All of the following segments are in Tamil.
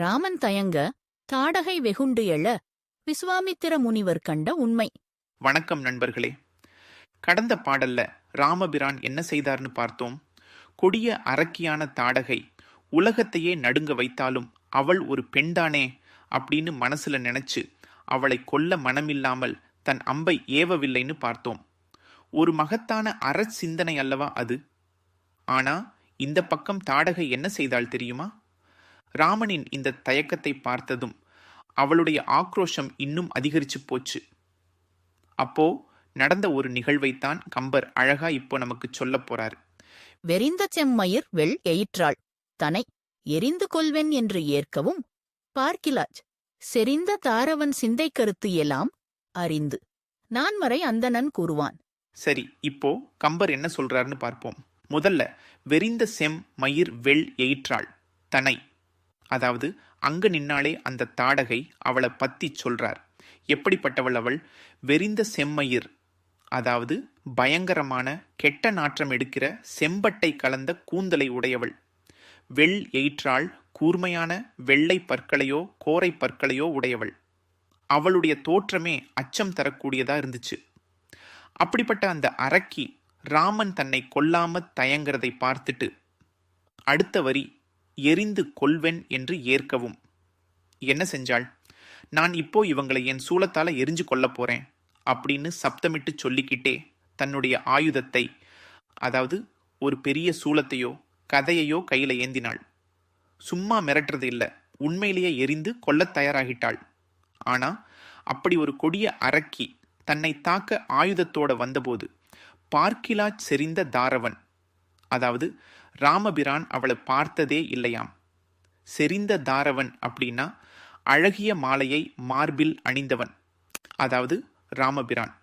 ராமன் தயங்க தாடகை வெகுண்டு எழ விஸ்வாமித்திர முனிவர் கண்ட உண்மை. வணக்கம் நண்பர்களே. கடந்த பாடல்ல ராமபிரான் என்ன செய்தார்னு பார்த்தோம். கொடிய அரக்கியான தாடகை உலகத்தையே நடுங்க வைத்தாலும் அவள் ஒரு பெண்தானே அப்படின்னு மனசுல நினைச்சு அவளை கொல்ல மனமில்லாமல் தன் அம்பை ஏவவில்லைன்னு பார்த்தோம். ஒரு மகத்தான அற சிந்தனை அல்லவா அது? ஆனா இந்த பக்கம் தாடகை என்ன செய்தாள் தெரியுமா? ராமனின் இந்த தயக்கத்தை பார்த்ததும் அவளுடைய ஆக்ரோஷம் இன்னும் அதிகரிச்சு போச்சு. அப்போ நடந்த ஒரு நிகழ்வைத்தான் கம்பர் அழகா இப்போ நமக்கு சொல்லப் போறாரு. வெறிந்த செம்மயிர் வெள் எயிற்றாள். தனை எரிந்து கொள்வென் என்று ஏற்கவும் பார்க்கிலாச் செறிந்த தாரவன் சிந்தை கருத்து எல்லாம் அறிந்து. நான்மறை அந்தணன் கூறுவான். சரி இப்போ கம்பர் என்ன சொல்றாருன்னு பார்ப்போம். முதல்ல வெறிந்த செம் மயிர் வெள் எயிற்றாள். தனை அதாவது அங்கு நின்னாலே அந்த தாடகை அவளை பத்தி சொல்றார். எப்படிப்பட்டவள் அவள்? வெறிந்த செம்மயிர் அதாவது பயங்கரமான கெட்ட நாற்றம் எடுக்கிற செம்பட்டை கலந்த கூந்தலை உடையவள். வெள் எயிற்றாள் கூர்மையான வெள்ளை பற்களையோ கோரை பற்களையோ உடையவள். அவளுடைய தோற்றமே அச்சம் தரக்கூடியதா இருந்துச்சு. அப்படிப்பட்ட அந்த அரக்கி ராமன் தன்னை கொல்லாம தயங்கிறதை பார்த்துட்டு அடுத்த வரி எரிந்து கொள்வேன் என்று ஏற்கவும். என்ன செஞ்சாள்? நான் இப்போ இவங்களை என் சூலத்தால் எரிஞ்சு கொள்ள போறேன் அப்படின்னு சப்தமிட்டு சொல்லிக்கிட்டே தன்னுடைய ஆயுதத்தை அதாவது ஒரு பெரிய சூலத்தையோ கதையையோ கையில் ஏந்தினாள். சும்மா மிரட்டுறது இல்லை உண்மையிலேயே எரிந்து கொல்லத் தயாராகிட்டாள். ஆனால் அப்படி ஒரு கொடிய அரக்கி தன்னை தாக்க ஆயுதத்தோட வந்தபோது பார்க்கிலா செறிந்த தாரவன் அதாவது ராமபிரான் அவளை பார்த்ததே இல்லையாம். செறிந்த தாரவன் அப்படின்னா அழகிய மாலையை மார்பில் அணிந்தவன். அதாவது ராமபிரான்.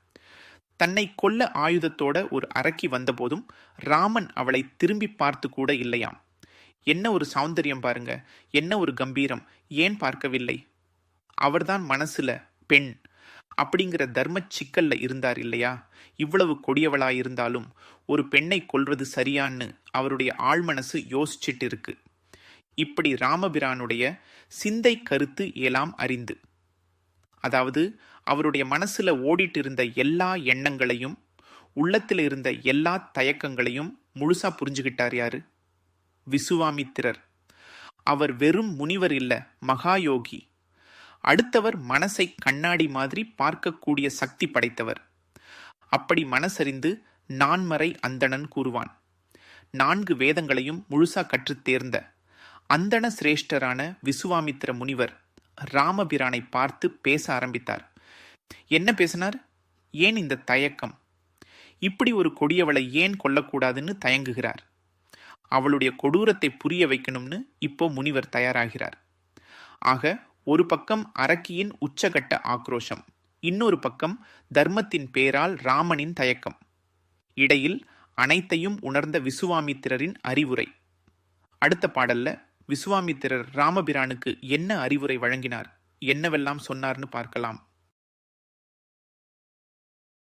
தன்னை கொல்ல ஆயுதத்தோட ஒரு அரக்கி வந்தபோதும் ராமன் அவளை திரும்பி பார்த்து கூட இல்லையாம். என்ன ஒரு சௌந்தரியம் பாருங்க. என்ன ஒரு கம்பீரம். ஏன் பார்க்கவில்லை? அவர்தான் மனசுல பெண். அப்படிங்கிற தர்ம சிக்கல்ல இருந்தார் இல்லையா? இவ்வளவு கொடியவளா இருந்தாலும் ஒரு பெண்ணை கொல்வது சரியான்னு அவருடைய ஆழ்மனசு யோசிச்சிட்டு இருக்கு இப்படி ராமபிரானுடைய சிந்தை கருத்து எல்லாம் அறிந்து. அதாவது அவருடைய மனசுல ஓடிட்டு இருந்த எல்லா எண்ணங்களையும் உள்ளத்தில் இருந்த எல்லா தயக்கங்களையும் முழுசா புரிஞ்சுக்கிட்டார் யாரு? விசுவாமித்திரர். அவர் வெறும் முனிவர் இல்ல மகாயோகி. அடுத்தவர் மனசை கண்ணாடி மாதிரி பார்க்கக்கூடிய சக்தி படைத்தவர். அப்படி மனசறிந்து நான்மறை அந்தணன் கூறுவான். நான்கு வேதங்களையும் முழுசா கற்றுத் தேர்ந்த அந்தண சிரேஷ்டரான விசுவாமித்திர முனிவர் ராமபிரானை பார்த்து பேச ஆரம்பித்தார். என்ன பேசினார்? ஏன் இந்த தயக்கம்? இப்படி ஒரு கொடியவளை ஏன் கொல்லக்கூடாதுன்னு தயங்குகிறார். அவளுடைய கொடூரத்தை புரிய வைக்கணும்னு இப்போ முனிவர் தயாராகிறார். ஆக ஒரு பக்கம் அரக்கியின் உச்சகட்ட ஆக்ரோஷம் இன்னொரு பக்கம் தர்மத்தின் பேரால் ராமனின் தயக்கம். இடையில் அனைத்தையும் உணர்ந்த விசுவாமித்திரரின் அறிவுரை. அடுத்த பாடல்ல விசுவாமித்திரர் ராமபிரானுக்கு என்ன அறிவுரை வழங்கினார் என்னவெல்லாம் சொன்னார்னு பார்க்கலாம்.